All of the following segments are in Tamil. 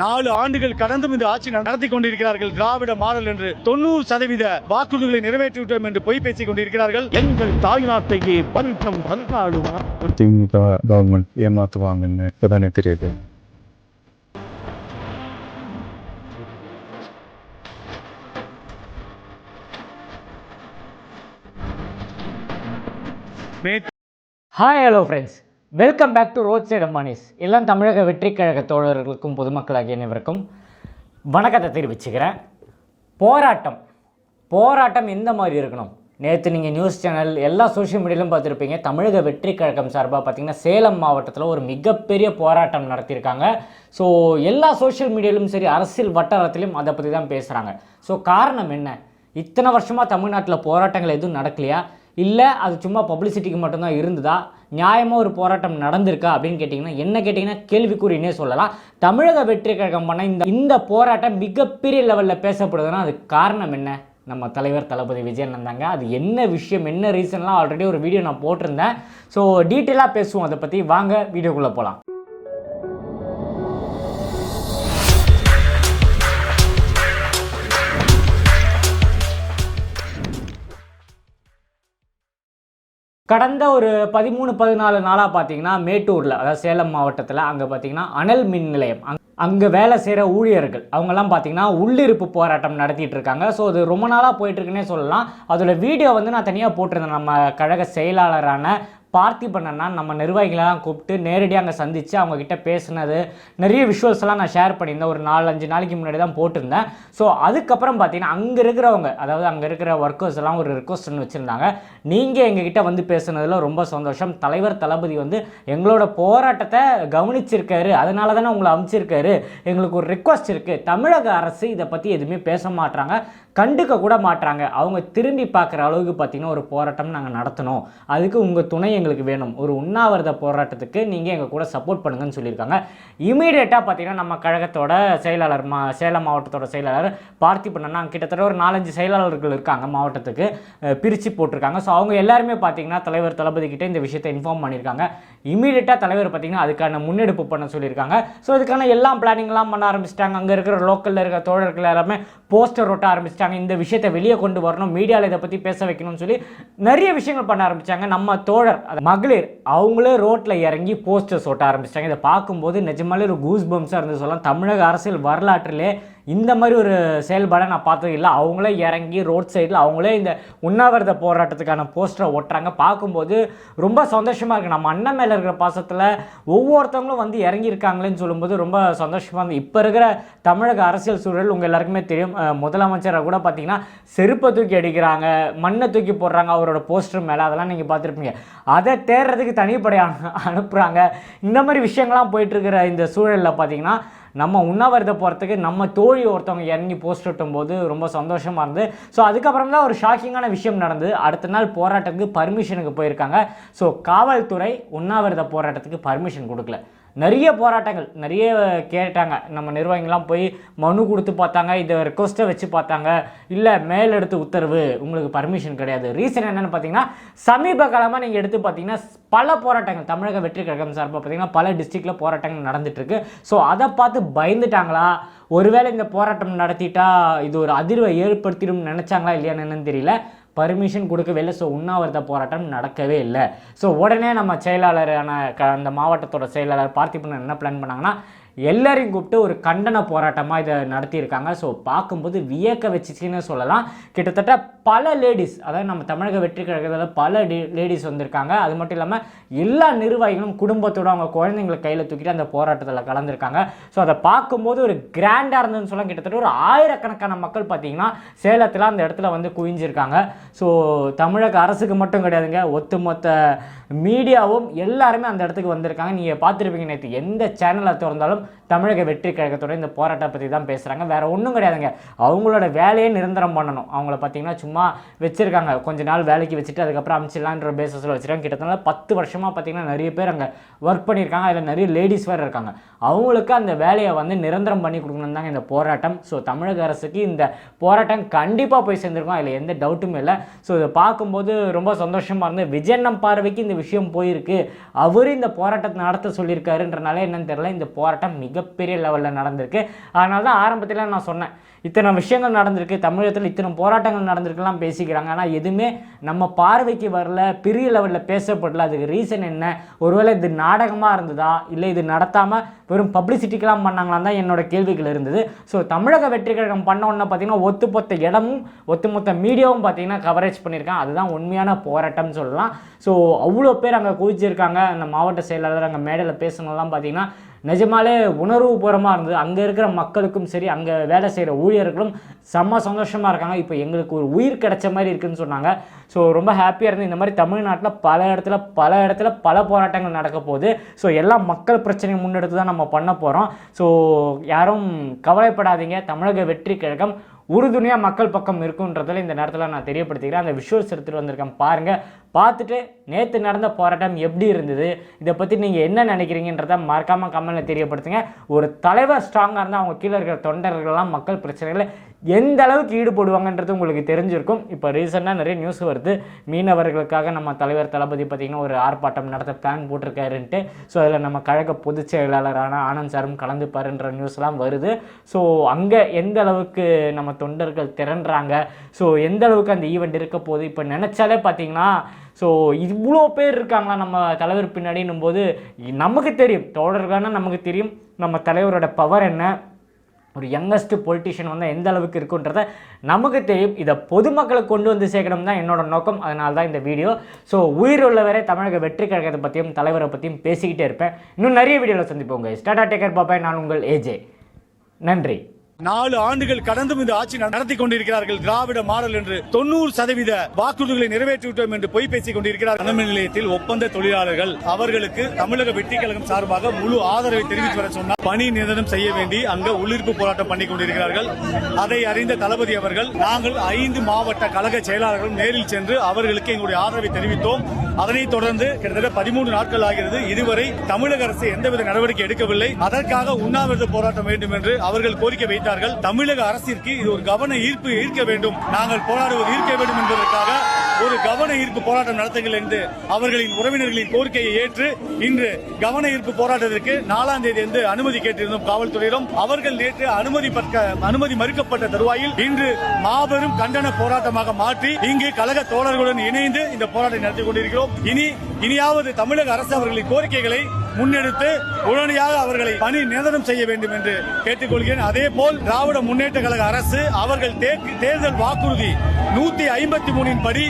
நாலு ஆண்டுகள் கடந்தும் இந்த ஆட்சி நடத்தி கொண்டிருக்கிறார்கள். திராவிட மாடல் என்று தொண்ணூறு சதவீத வாக்குறுதிகளை நிறைவேற்றிவிட்டோம் என்று பொய் பேசிக் கொண்டிருக்கிறார்கள். எங்கள் தாய்நாட்டையே பஞ்சம் பந்தாடுமா? திமுக கவர்மெண்ட் ஏமாத்துவாங்கன்னு இப்பதானே தெரியுது. Hi hello friends welcome back to road side monies எல்லாம் தமிழக வெற்றிக் கழக தோழர்களுக்கும் பொதுமக்களாகிய அனைவருக்கும் வணக்கத்தை தெரிவிச்சுக்கிறேன். போராட்டம். போராட்டம் எந்த மாதிரி இருக்கணும்? நேற்று நீங்கள் நியூஸ் சேனல் எல்லா சோஷியல் மீடியாலும் பார்த்துருப்பீங்க. தமிழக வெற்றிக் கழகம் சார்பாக பார்த்தீங்கன்னா சேலம் மாவட்டத்தில் ஒரு மிகப்பெரிய போராட்டம் நடத்தியிருக்காங்க. ஸோ எல்லா சோஷியல் மீடியாலும் சரி அரசியல் வட்டாரத்திலும் அதை பற்றி தான் பேசுகிறாங்க ஸோ காரணம் என்ன? இத்தனை வருஷமாக தமிழ்நாட்டில் போராட்டங்கள் எதுவும் நடக்கலையா? இல்லை அது சும்மா பப்ளிசிட்டிக்கு மட்டும்தான் இருந்ததா? நியாயமாக ஒரு போராட்டம் நடந்திருக்கா அப்படின்னு கேட்டிங்கன்னா என்ன கேட்டிங்கன்னா கேள்விக்குறினே சொல்லலாம். தமிழக வெற்றி கழகம் பண்ண இந்த இந்த போராட்டம் மிகப்பெரிய லெவலில் பேசப்படுதுன்னா அதுக்கு காரணம் என்ன? நம்ம தலைவர் தளபதி விஜயன் தாங்க அது என்ன விஷயம் என்ன ரீசன்லாம் ஆல்ரெடி ஒரு வீடியோ நான் போட்டிருந்தேன். ஸோ டீட்டெயிலாக பேசுவோம். அதை பற்றி வாங்க வீடியோக்குள்ளே போகலாம் கடந்த ஒரு பதிமூணு பதினாலு நாளாக பார்த்தீங்கன்னா மேட்டூரில் அதாவது சேலம் மாவட்டத்தில் அங்கே பார்த்தீங்கன்னா அனல் மின் நிலையம். அங் அங்கே வேலை செய்கிற ஊழியர்கள் அவங்கெல்லாம் பார்த்தீங்கன்னா உள்ளிருப்பு போராட்டம் நடத்திட்டு இருக்காங்க. ஸோ அது ரொம்ப நாளாக போயிட்டுருக்குன்னே சொல்லலாம். அதோட வீடியோ வந்து நான் தனியாக போட்டிருந்தேன். நம்ம கழக செயலாளரான பார்த்திபண்ணா நம்ம நிர்வாகிகளெல்லாம் கூப்பிட்டு நேரடியாக அங்கே சந்தித்து அவங்கக்கிட்ட பேசினது நிறைய விஷுவல்ஸ் எல்லாம் நான் ஷேர் பண்ணியிருந்தேன். ஒரு நாலு அஞ்சு நாளைக்கு முன்னாடி தான் போட்டிருந்தேன். ஸோ அதுக்கப்புறம் பார்த்தீங்கன்னா அங்கே இருக்கிறவங்க அதாவது அங்கே இருக்கிற ஒர்க்கர்ஸ் எல்லாம் ஒரு ரிக்வஸ்ட் வச்சுருந்தாங்க. நீங்கள் எங்ககிட்ட வந்து பேசுனதில் ரொம்ப சந்தோஷம். தலைவர் தளபதி வந்து எங்களோட போராட்டத்தை கவனிச்சிருக்காரு. அதனால தானே உங்களை அமைச்சிருக்காரு. எங்களுக்கு ஒரு ரிக்வஸ்ட் இருக்குது தமிழக அரசு இதை பற்றி எதுவுமே பேச மாட்டாங்க கண்டுக்க கூட மாட்றாங்க. அவங்க திரும்பி பார்க்குற அளவுக்கு பார்த்தீங்கன்னா ஒரு போராட்டம் நாங்கள் நடத்தணும். அதுக்கு உங்கள் துணை எங்களுக்கு வேணும். ஒரு உண்ணாவிரத போராட்டத்துக்கு நீங்கள் எங்கள் கூட சப்போர்ட் பண்ணுங்கன்னு சொல்லியிருக்காங்க. இமீடியட்டாக பார்த்தீங்கன்னா நம்ம கழகத்தோட செயலாளர் மா சேலம் மாவட்டத்தோட செயலாளர் பார்த்திபண்ணா கிட்டத்தட்ட ஒரு நாலஞ்சு செயலாளர்கள் இருக்காங்க மாவட்டத்துக்கு பிரித்து போட்டிருக்காங்க. ஸோ அவங்க எல்லாருமே பார்த்தீங்கன்னா தலைவர் தளபதி கிட்டே இந்த விஷயத்தை இன்ஃபார்ம் பண்ணியிருக்காங்க. இமீடியட்டாக தலைவர் பார்த்தீங்கன்னா அதுக்கான முன்னெடுப்பு பண்ண சொல்லியிருக்காங்க. ஸோ அதுக்கான எல்லா பிளானிங்லாம் பண்ண ஆரம்பிச்சிட்டாங்க. அங்கே இருக்கிற லோக்கலில் இருக்கிற தோழர்கள் எல்லாமே போஸ்டர் ஒட்ட ஆரம்பிச்சிட்டாங்க. இந்த விஷயத்தை வெளியே கொண்டு வரணும் மீடியாவில் இதை பற்றி பேச வைக்கணும்னு சொல்லி நிறைய விஷயங்கள் பண்ண ஆரம்பித்தாங்க நம்ம தோழர் மகளிர் அவங்களே ரோட்டில் இறங்கி போஸ்டர்ஸ் ஓட்ட ஆரம்பிச்சிட்டாங்க. இதை பார்க்கும்போது நிஜமாலே ஒரு கூஸ் பம்ஸாக இருந்து சொல்லலாம். தமிழக அரசியல் வரலாற்றிலே இந்த மாதிரி ஒரு செயல்பாடை நான் பார்த்தது இல்லை. அவங்களே இறங்கி ரோட் சைடில் அவங்களே இந்த உண்ணாவிரத போராட்டத்துக்கான போஸ்டரை ஒட்டுறாங்க. பார்க்கும்போது ரொம்ப சந்தோஷமாக இருக்குது நம்ம அண்ணன் மேலே இருக்கிற பாசத்தில் ஒவ்வொருத்தவங்களும் வந்து இறங்கியிருக்காங்களேன்னு சொல்லும்போது ரொம்ப சந்தோஷமாக இருந்தது. இப்போ இருக்கிற தமிழக அரசியல் சூழல் உங்கள் எல்லாருக்குமே தெரியும். முதலமைச்சரை கூட பார்த்தீங்கன்னா செருப்பை தூக்கி அடிக்கிறாங்க மண்ணை தூக்கி போடுறாங்க அவரோட போஸ்டர் மேலே. அதெல்லாம் நீங்கள் பார்த்துருப்பீங்க. அதை தேடுறதுக்கு தனிப்படை அனுப்புகிறாங்க இந்த மாதிரி விஷயங்கள்லாம் போயிட்டுருக்கிற இந்த சூழலில் பார்த்தீங்கன்னா நம்ம உண்ணாவிரத போகிறதுக்கு நம்ம தோழி ஒருத்தவங்க இறங்கி போஸ்ட் விட்டும் போது ரொம்ப சந்தோஷமாக இருந்து ஸோ அதுக்கப்புறம் தான் ஒரு ஷாக்கிங்கான விஷயம் நடந்தது. அடுத்த நாள் போராட்டத்துக்கு பர்மிஷனுக்கு போயிருக்காங்க. ஸோ காவல்துறை உண்ணாவிரத போராட்டத்துக்கு பர்மிஷன் கொடுக்கல. நிறைய போராட்டங்கள் நிறைய கேட்டாங்க. நம்ம நிர்வாகிகள்லாம் போய் மனு கொடுத்து பார்த்தாங்க இதை ரெக்வஸ்ட்டை வச்சு பார்த்தாங்க. இல்லை மேலெடுத்து உத்தரவு உங்களுக்கு பர்மிஷன் கிடையாது. ரீசன் என்னென்னு பார்த்தீங்கன்னா சமீப காலமாக நீங்கள் எடுத்து பார்த்தீங்கன்னா பல போராட்டங்கள் தமிழக வெற்றி கழகம் சார்பாக பார்த்தீங்கன்னா பல டிஸ்ட்ரிக்டில் போராட்டங்கள் நடந்துட்டுருக்கு. ஸோ அதை பார்த்து பயந்துட்டாங்களா? ஒருவேளை இந்த போராட்டம் நடத்திட்டா இது ஒரு அதிர்வை ஏற்படுத்திடும் நினச்சாங்களா இல்லையான்னு தெரியல. பர்மிஷன் கொடுக்கவே இல்லை. ஸோ உண்ணாவிரத போராட்டம் நடக்கவே இல்லை. ஸோ உடனே நம்ம செயலாளரான க அந்த மாவட்டத்தோட செயலாளர் பார்த்திபன் என்ன பிளான் பண்ணாங்கன்னா எல்லாரையும் கூப்பிட்டு ஒரு கண்டன போராட்டமாக இதை நடத்தியிருக்காங்க. ஸோ பார்க்கும்போது வியக்க வச்சுச்சின்னு சொல்லலாம். கிட்டத்தட்ட பல லேடிஸ் அதாவது நம்ம தமிழக வெற்றி கழகத்தில் பல லேடிஸ் வந்திருக்காங்க. அது மட்டும் இல்லாமல் எல்லா நிர்வாகிகளும் குடும்பத்தோட அவங்க குழந்தைங்களை கையில் தூக்கிட்டு அந்த போராட்டத்தில் கலந்துருக்காங்க. ஸோ அதை பார்க்கும்போது ஒரு கிராண்டாக இருந்ததுன்னு சொல்ல கிட்டத்தட்ட ஒரு ஆயிரக்கணக்கான மக்கள் பார்த்தீங்கன்னா சேலத்தில் அந்த இடத்துல வந்து குவிஞ்சிருக்காங்க. ஸோ தமிழக அரசுக்கு மட்டும் கிடையாதுங்க. ஒட்டுமொத்த மீடியாவும் எல்லாருமே அந்த இடத்துக்கு வந்திருக்காங்க. நீங்கள் பார்த்துருப்பீங்க நேற்று எந்த சேனலை திறந்தாலும் தமிழக வெற்றி கழகத்தோட இந்த போராட்டம் பற்றி தான் பேசுகிறாங்க வேற ஒன்றும் கிடையாதுங்க. அவங்களோட வேலையை நிரந்தரம் பண்ணணும். அவங்கள பார்த்தீங்கன்னா சும்மா வச்சிருக்காங்க. கொஞ்ச நாள் வேலைக்கு வச்சுட்டு அதுக்கப்புறம் அமைச்சிடலான்ற பேசஸில் வச்சுருக்காங்க. கிட்டத்தட்ட பத்து வருஷமாக பார்த்தீங்கன்னா நிறைய பேர் அங்கே ஒர்க் பண்ணியிருக்காங்க. அதில் நிறைய லேடிஸ் வேறு இருக்காங்க. அவங்களுக்கு அந்த வேலையை வந்து நிரந்தரம் பண்ணி கொடுக்கணும் தாங்க இந்த போராட்டம். ஸோ தமிழக அரசுக்கு இந்த போராட்டம் கண்டிப்பாக போய் சேர்ந்துருக்கோம். அதில் எந்த டவுட்டும் இல்லை. ஸோ இதை பார்க்கும்போது ரொம்ப சந்தோஷமாக இருந்து விஜயண்ணம் பார்வைக்கு இந்த விஷயம் போயிருக்கு. அவர் இந்த போராட்டத்தை நடத்த சொல்லியிருக்காருன்றனால என்னன்னு தெரியல. இந்த போராட்டம் மிகப்பெரிய லெவலில் நடந்திருக்கு. அதனால தான் ஆரம்பத்தில் நான் சொன்னேன். இத்தனை விஷயங்கள் நடந்திருக்கு. தமிழகத்தில் இத்தனை போராட்டங்கள் நடந்திருக்குலாம் பேசிக்கிறாங்க. ஆனால் எதுவுமே நம்ம பார்வைக்கு வரல. பெரிய லெவலில் பேசப்படல. அதுக்கு ரீசன் என்ன? ஒருவேளை இது நாடகமாக இருந்ததா? இல்லை இது நடத்தாமல் வெறும் பப்ளிசிட்டிக்கெலாம் பண்ணாங்களான்னு தான் என்னோட கேள்விகள் இருந்தது. ஸோ தமிழக வெற்றி கழகம் பண்ண உடனே பார்த்தீங்கன்னா ஒத்துமொத்த இடமும் ஒத்துமொத்த மீடியாவும் பார்த்தீங்கன்னா கவரேஜ் பண்ணியிருக்கேன் அதுதான் உண்மையான போராட்டம்னு சொல்லலாம். ஸோ அவ்வளோ பேர் அங்கே குவிச்சிருக்காங்க. அந்த மாவட்ட செயலாளர் அங்கே மேடையில் பேசுனதெல்லாம் பார்த்தீங்கன்னா நிஜமாலே உணர்வுபூர்வமாக இருந்தது. அங்கே இருக்கிற மக்களுக்கும் சரி அங்கே வேலை செய்கிற ஊழியர்களும் செம்ம சந்தோஷமாக இருக்காங்க. இப்போ எங்களுக்கு ஒரு உயிர் கிடைச்ச மாதிரி இருக்குதுன்னு சொன்னாங்க. ஸோ ரொம்ப ஹாப்பியாக இருந்து இந்த மாதிரி தமிழ்நாட்டில் பல இடத்துல பல இடத்துல பல போராட்டங்கள் நடக்க போகுது. ஸோ எல்லா மக்கள் பிரச்சனையை முன்னெடுத்து தான் நம்ம பண்ண போகிறோம் ஸோ யாரும் கவலைப்படாதீங்க. தமிழக வெற்றி கழகம் உறுதுணையாக மக்கள் பக்கம் இருக்குன்றதில் இந்த நேரத்தில் நான் தெரியப்படுத்திக்கிறேன். அந்த விஷுவல்ஸ் எடுத்துகிட்டு வந்திருக்கேன். பாருங்கள் பார்த்துட்டு நேற்று நடந்த போராட்டம் எப்படி இருந்தது? இதை பற்றி நீங்கள் என்ன நினைக்கிறீங்கன்றத மறக்காமல் கமெண்ட்டில் தெரியப்படுத்துங்க. ஒரு தலைவர் ஸ்ட்ராங்காக இருந்தால் அவங்க கீழே இருக்கிற தொண்டர்கள்லாம் மக்கள் பிரச்சனைகளை எந்த அளவுக்கு ஈடுபடுவாங்கன்றது உங்களுக்கு தெரிஞ்சிருக்கும். இப்போ ரீசெண்டாக நிறைய நியூஸ் வருது. மீனவர்களுக்காக நம்ம தலைவர் தளபதி பார்த்திங்கன்னா ஒரு ஆர்ப்பாட்டம் நடத்த பிளான் போட்டிருக்காருன்ட்டு. ஸோ அதில் நம்ம கழக பொதுச் செயலாளரான ஆனந்த் சாரும் கலந்துப்பாருன்ற நியூஸ்லாம் வருது. ஸோ அங்கே எந்த அளவுக்கு நம்ம தொண்டர்கள் திரண்டுறாங்க? ஸோ எந்த அளவுக்கு அந்த ஈவெண்ட் இருக்க போகுது? இப்போ நினச்சாலே பார்த்தீங்கன்னா ஸோ இவ்வளோ பேர் இருக்காங்களா நம்ம தலைவர் பின்னாடின்னும் போது நமக்கு தெரியும். தோழர்களான நமக்கு தெரியும். நம்ம தலைவரோட பவர் என்ன? ஒரு யங்கஸ்ட் பொலிட்டிஷியன் வந்து எந்த அளவுக்கு இருக்குன்றத நமக்கு தெரியும். இதை பொதுமக்களை கொண்டு வந்து சேர்க்கணும் தான் என்னோட நோக்கம். அதனால தான் இந்த வீடியோ. ஸோ உயிர் உள்ளவரை தமிழக வெற்றி கழகத்தை பற்றியும் தலைவரை பற்றியும் பேசிக்கிட்டே இருப்பேன். இன்னும் நிறைய வீடியோவில் சந்திப்போங்க ஸ்டாட்டா டேக்கர் பாப்பாய் நான் உங்கள் ஏஜே நன்றி. நாலு ஆண்டுகள் கடந்தும் இந்த ஆட்சி நடத்தி கொண்டிருக்கிறார்கள். திராவிட மாடல் என்று தொண்ணூறு சதவீத வாக்குறுதிகளை நிறைவேற்றிவிட்டோம் என்று பொய் பேசிக் கொண்டிருக்கிறார். அணுமின் நிலையத்தில் ஒப்பந்த தொழிலாளர்கள் அவர்களுக்கு தமிழக வெற்றி கழகம் சார்பாக முழு ஆதரவை தெரிவித்து வர சொன்னார். பணி நிரந்தரம் செய்ய வேண்டி அங்க உள்ளிருப்பு போராட்டம் பண்ணி கொண்டிருக்கிறார்கள். அதை அறிந்த தளபதி அவர்கள் நாங்கள் ஐந்து மாவட்ட கழக செயலாளர்களும் நேரில் சென்று அவர்களுக்கு எங்களுடைய ஆதரவை தெரிவித்தோம். அதனைத் தொடர்ந்து கிட்டத்தட்ட பதிமூன்று நாட்கள் ஆகிறது. இதுவரை தமிழக அரசு எந்தவித நடவடிக்கை எடுக்கவில்லை. அதற்காக உண்ணாவிரத போராட்டம் வேண்டும் என்று அவர்கள் கோரிக்கை வைத்து வைத்தார்கள் தமிழக அரசிற்கு இது ஒரு கவன ஈர்ப்பு ஈர்க்க வேண்டும். நாங்கள் போராடுவது ஈர்க்க வேண்டும் என்பதற்காக ஒரு கவன ஈர்ப்பு போராட்டம் நடத்துங்கள் என்று அவர்களின் உறவினர்களின் கோரிக்கையை ஏற்று இன்று கவன ஈர்ப்பு போராட்டத்திற்கு நாலாம் தேதி வந்து அனுமதி கேட்டிருந்தோம் காவல்துறையிடம். அவர்கள் நேற்று அனுமதி அனுமதி மறுக்கப்பட்ட தருவாயில் இன்று மாபெரும் கண்டன போராட்டமாக மாற்றி இங்கு கழக தோழர்களுடன் இணைந்து இந்த போராட்டம் நடத்தி கொண்டிருக்கிறோம். இனி இனியாவது தமிழக அரசு அவர்களின் கோரிக்கைகளை முன்னெடுத்து உடனடியாக அவர்களை பணி நிரந்தரம் செய்ய வேண்டும் என்று கேட்டுக்கொள்கிறேன். அதே போல் திராவிட முன்னேற்ற கழக அரசு அவர்கள் தேர்தல் வாக்குறுதி நூத்தி ஐம்பத்தி மூணின் படி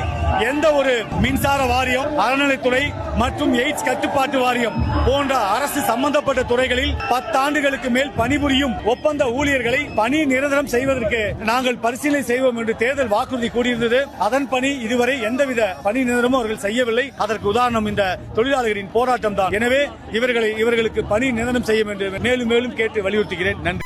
எந்த ஒரு மின்சார வாரியம் அறநிலைத்துறை மற்றும் எய்ட்ஸ் கட்டுப்பாட்டு வாரியம் போன்ற அரசு சம்பந்தப்பட்ட துறைகளில் பத்தாண்டுகளுக்கு மேல் பணிபுரியும் ஒப்பந்த ஊழியர்களை பணி நிரந்தரம் செய்வதற்கு நாங்கள் பரிசீலனை செய்வோம் என்று தேர்தல் வாக்குறுதி கூறியிருந்தது. அதன் பணி இதுவரை எந்தவித பணி நிரந்தரமும் அவர்கள் செய்யவில்லை. அதற்கு உதாரணம் இந்த தொழிலாளர்களின் போராட்டம் தான் எனவே இவர்களை இவர்களுக்கு பணி நிரந்தரம் செய்ய வேண்டும் மேலும் மேலும் கேட்டு வலியுறுத்துகிறேன். நன்றி.